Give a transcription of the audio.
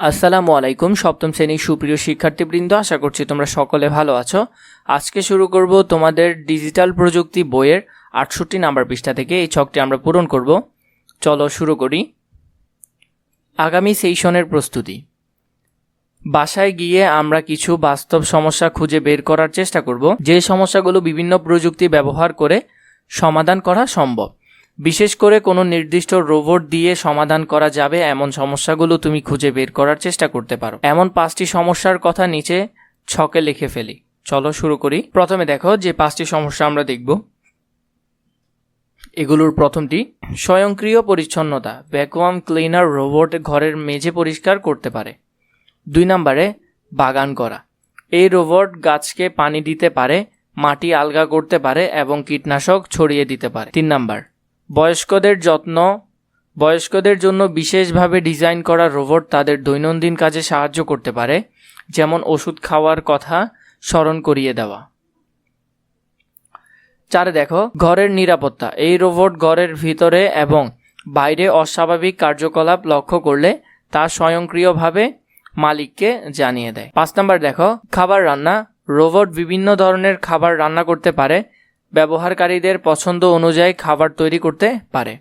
আসসালামু আলাইকুম, সপ্তম শ্রেণির সুপ্রিয় শিক্ষার্থীবৃন্দ, আশা করছি তোমরা সকলে ভালো আছো। আজকে শুরু করব তোমাদের ডিজিটাল প্রযুক্তি বইয়ের আটষট্টি নাম্বার পৃষ্ঠা থেকে। এই ছকটি আমরা পূরণ করব। চলো শুরু করি। আগামী সেশনের প্রস্তুতি। বাসায় গিয়ে আমরা কিছু বাস্তব সমস্যা খুঁজে বের করার চেষ্টা করব, যে সমস্যাগুলো বিভিন্ন প্রযুক্তি ব্যবহার করে সমাধান করা সম্ভব। বিশেষ করে কোনো নির্দিষ্ট রোবট দিয়ে সমাধান করা যাবে এমন সমস্যাগুলো তুমি খুঁজে বের করার চেষ্টা করতে পারো। এমন পাঁচটি সমস্যার কথা নিচে ছকে লিখে ফেলি। চলো শুরু করি। প্রথমে দেখো যে পাঁচটি সমস্যা আমরা দেখব। এগুলোর প্রথমটি, স্বয়ংক্রিয় পরিচ্ছন্নতা ভ্যাকুয়াম ক্লিনার রোবট ঘরের মেঝে পরিষ্কার করতে পারে। দুই নম্বরে, বাগান করা। এই রোবট গাছকে পানি দিতে পারে, মাটি আলগা করতে পারে এবং কীটনাশক ছড়িয়ে দিতে পারে। তিন নাম্বার বয়স্কদের যত্ন, বয়স্কদের জন্য বিশেষভাবে ডিজাইন করা রোবট তাদের দৈনন্দিন কাজে সাহায্য করতে পারে, যেমন ওষুধ খাওয়ার কথা স্মরণ করিয়ে দেওয়া। চারে দেখো, ঘরের নিরাপত্তা। এই রোবট ঘরের ভিতরে এবং বাইরে অস্বাভাবিক কার্যকলাপ লক্ষ্য করলে তা স্বয়ংক্রিয়ভাবে মালিককে জানিয়ে দেয়। পাঁচ নাম্বার দেখো, খাবার রান্না। রোবট বিভিন্ন ধরনের খাবার রান্না করতে পারে ব্যবহারকারীদের পছন্দ অনুযায়ী খাবার তৈরি করতে পারে।